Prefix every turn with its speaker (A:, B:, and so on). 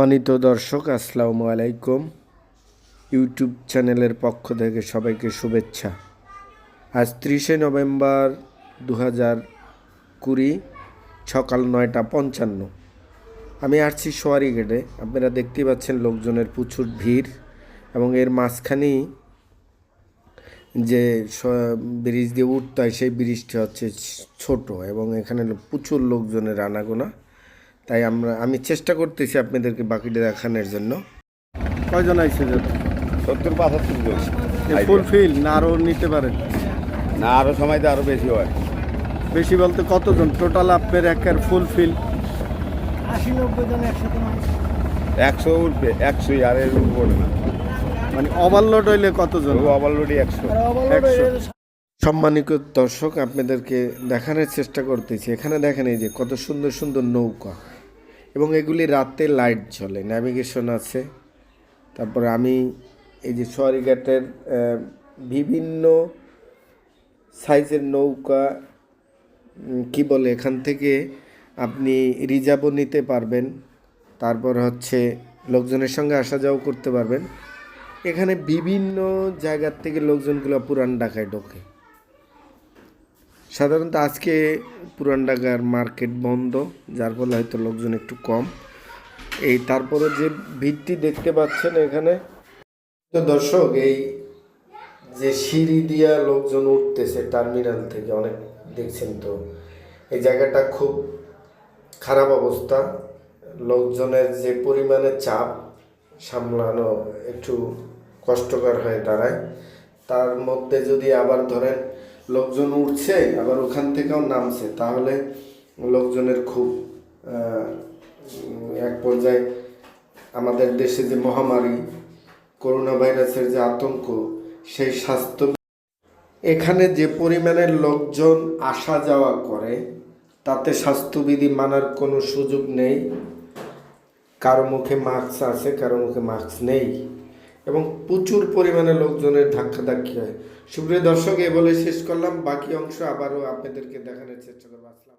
A: মানিত দর্শক, আসসালামু আলাইকুম। ইউটিউব চ্যানেলের পক্ষ থেকে সবাইকে শুভেচ্ছা। আজ ত্রিশে নভেম্বর দু হাজার কুড়ি, সকাল নয়টা পঞ্চান্ন। আমি আসছি সোয়ারি গেটে আপনারা দেখতেই পাচ্ছেন লোকজনের প্রচুর ভিড় এবং এর মাঝখানেই যে ব্রিজ দিয়ে উঠতে হয়, সেই ব্রিজটি হচ্ছে ছোট এবং এখানে প্রচুর লোকজনের আনাগোনা। তাই আমরা আমি চেষ্টা করতেছি আপনাদেরকে বাকিটা দেখানোর জন্য। কয়জন আইসে
B: সত্তর পঁচাত্তর জন।
A: ফুলফিল না আরও নিতে পারেন
B: না আরও সময় তো আরও বেশি হয়।
A: বেশি বলতে কতজন? টোটাল আপনার একের ফুলফিল
C: আশি নব্বই জন একসাথে
B: একশো উঠবে একশোই আর এর উপরে না।
A: মানে ওভারলোড হইলে কতজন?
B: ওভারলোডই একশো।
A: একশো। সম্মানিত দর্শক আপনাদেরকে দেখানোর চেষ্টা করতেছি। এখানে দেখেন এই যে কত সুন্দর সুন্দর নৌকা। এবং এগুলি রাতে লাইট জ্বলে ন্যাভিগেশন আছে। তারপর আমি এই যে সোয়ারিঘাটের বিভিন্ন সাইজের নৌকা কি বলে, এখান থেকে আপনি রিজার্ভও নিতে পারবেন। তারপর হচ্ছে লোকজনের সঙ্গে আসা যাওয়া করতে পারবেন। এখানে বিভিন্ন জায়গার থেকে লোকজনগুলো পুরান ঢাকায় ঢোকে। সাধারণত আজকে পুরান ঢাকার মার্কেট বন্ধ, যার ফলে হয়তো লোকজন একটু কম। এই তারপরে যে ভিত্তি দেখতে পাচ্ছেন এখানে, তো দর্শক, এই যে সিঁড়ি দিয়া লোকজন উঠতেছে টার্মিনাল থেকে, অনেক দেখছেন তো, এই জায়গাটা খুব খারাপ অবস্থা। লোকজনের যে পরিমাণে চাপ সামলানো একটু কষ্টকর হয়ে দাঁড়ায়। তার মধ্যে যদি আবার ধরেন লোকজন উঠছে, আবার ওখান থেকেও নামছে। তাহলে লোকজনের খুব এক পর্যায়ে আমাদের দেশে যে মহামারী করোনা ভাইরাসের যে আতঙ্ক, সেই স্বাস্থ্য এখানে যে পরিমাণের লোকজন আসা যাওয়া করে, তাতে স্বাস্থ্যবিধি মানার কোনো সুযোগ নেই। কারও মুখে মাস্ক আছে, কারও মুখে মাস্ক নেই। এবং প্রচুর পরিমাণে লোকজনের ধাক্কাধাক্কি হয়। সুপ্রিয় দর্শক, এ বলে শেষ করলাম। বাকি অংশ আবারও আপনাদেরকে দেখানোর চেষ্টা করব। আসসালাম